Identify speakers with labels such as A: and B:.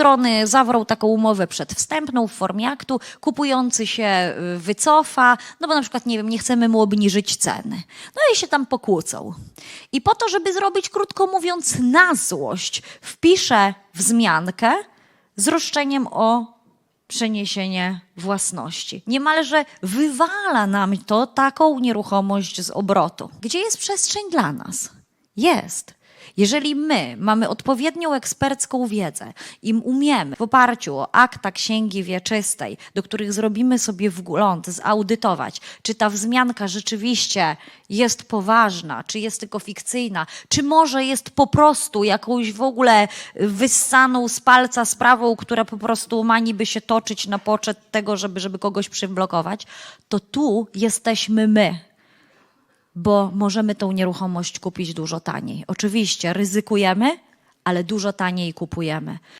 A: strony zawrą taką umowę przedwstępną w formie aktu, kupujący się y, wycofa, no bo na przykład, nie wiem, nie chcemy mu obniżyć ceny. No i się tam pokłócą. I po to, żeby zrobić, krótko mówiąc, na złość, wpisze wzmiankę z roszczeniem o przeniesienie własności. Niemalże wywala nam to taką nieruchomość z obrotu. Gdzie jest przestrzeń dla nas? Jest. Jeżeli my mamy odpowiednią ekspercką wiedzę i umiemy w oparciu o akta księgi wieczystej, do których zrobimy sobie wgląd, zaudytować, czy ta wzmianka rzeczywiście jest poważna, czy jest tylko fikcyjna, czy może jest po prostu jakąś w ogóle wyssaną z palca sprawą, która po prostu ma niby się toczyć na poczet tego, żeby, żeby kogoś przyblokować, to tu jesteśmy my bo możemy tą nieruchomość kupić dużo taniej. Oczywiście ryzykujemy, ale dużo taniej kupujemy.